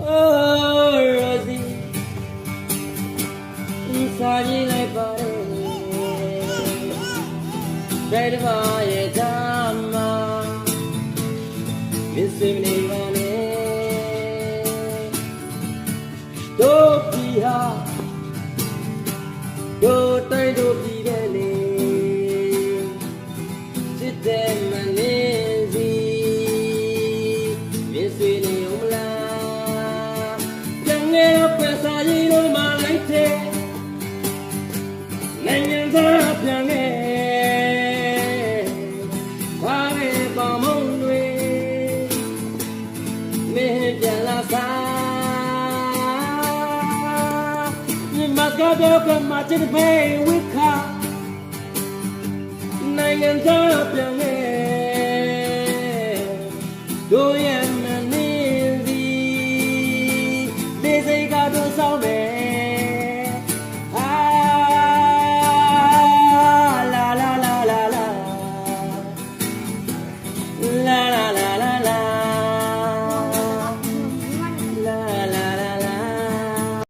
Oh Rosie စာကြီးလိုက်ပါတယ်ဘယ်တော့မှရဲ့ဓမ္မမစ္စမနေပါနဲ့တို့ပြီဟာ ပြန်ငယ်တော့ပဲစာကြီးတို့မှလိုက်တဲ့နိုင်ငံသားပြန်ခဲ့ဘာပဲပေါမုံတွေမင်းပြန်လာစားမြမကတော့ကမချစ်ပဲဝိခါနိုင်ငံသားပြန်ခဲ့တို့ရဲ့မ la